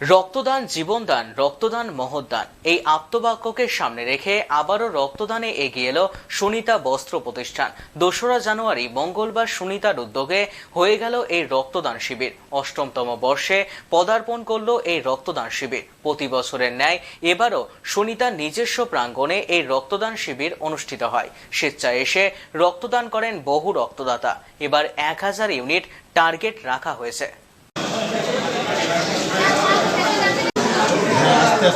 রক্তদান, জীবনদান, রক্তদান, মহৎদান এই আপ্তবাক্যকে সামনে রেখে আবারও রক্তদানে এগিয়ে এলো সুনিতা বস্ত্র প্রতিষ্ঠান। দোসরা জানুয়ারি, মঙ্গলবার সুনিতার উদ্যোগে হয়ে গেল এই রক্তদান শিবির। অষ্টমতম বর্ষে পদার্পণ করল এই রক্তদান শিবির। প্রতি বছরের ন্যায় এবারও সুনিতার নিজস্ব প্রাঙ্গণে এই রক্তদান শিবির অনুষ্ঠিত হয়। স্বেচ্ছায় এসে রক্তদান করেন বহু রক্তদাতা। এবার এক হাজার ইউনিট টার্গেট রাখা হয়েছে। আমরা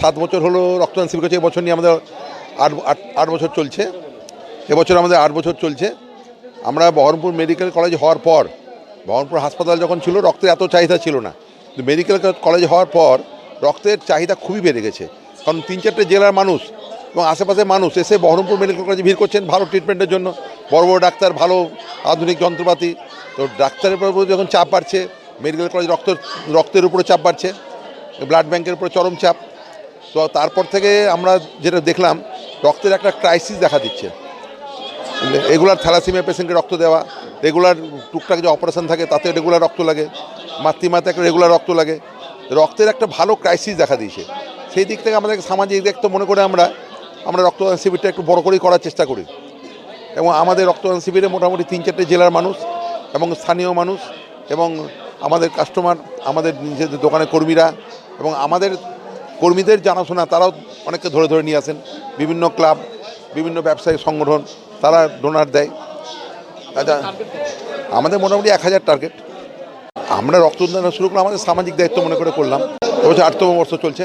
সাত বছর হলো রক্তদান শিবির করছি এবছর নিয়ে আমাদের আট আট বছর চলছে। এবছর আমাদের আট বছর চলছে। আমরা বহরমপুর মেডিকেল কলেজ হওয়ার পর, বহরমপুর হাসপাতাল যখন ছিল, রক্তের এত চাহিদা ছিল না। মেডিকেল কলেজ হওয়ার পর রক্তের চাহিদা খুবই বেড়ে গেছে। কারণ তিন চারটে জেলার মানুষ এবং আশেপাশের মানুষ এসে বহরমপুর মেডিকেল কলেজে ভিড় করছেন ভালো ট্রিটমেন্টের জন্য। বড় বড় ডাক্তার, ভালো আধুনিক যন্ত্রপাতি। তো ডাক্তারের উপর যখন চাপ বাড়ছে মেডিকেল কলেজ রক্ত, রক্তের উপরে চাপ বাড়ছে ব্লাড ব্যাংকের উপরে চরম চাপ। তো তারপর থেকে আমরা যেটা দেখলাম, রক্তের একটা ক্রাইসিস দেখা দিচ্ছে। রেগুলার থ্যালাসিমিয়া পেশেন্টকে রক্ত দেওয়া, রেগুলার টুকটাক যে অপারেশন থাকে তাতে রেগুলার রক্ত লাগে মাতৃমাতে একটা রেগুলার রক্ত লাগে। রক্তের একটা ভালো ক্রাইসিস দেখা দিয়েছে। সেই দিক থেকে আমাদের সামাজিক দিক তো মনে করে আমরা আমরা রক্তদান শিবিরটা একটু বড় করেই করার চেষ্টা করি। এবং আমাদের রক্তদান শিবিরে মোটামুটি তিন চারটে জেলার মানুষ এবং স্থানীয় মানুষ এবং আমাদের কাস্টমার আমাদের নিজেদের দোকানের কর্মীরা এবং আমাদের কর্মীদের জানাশোনা তারাও অনেককে ধরে ধরে নিয়ে আসেন। বিভিন্ন ক্লাব বিভিন্ন ব্যবসায়ী সংগঠন তারা ডোনার দেয়। আচ্ছা আমাদের মোটামুটি এক হাজার টার্গেট আমরা রক্তদান শুরু করলাম, আমাদের সামাজিক দায়িত্ব মনে করে করলাম। এবছর আটতম বর্ষ চলছে।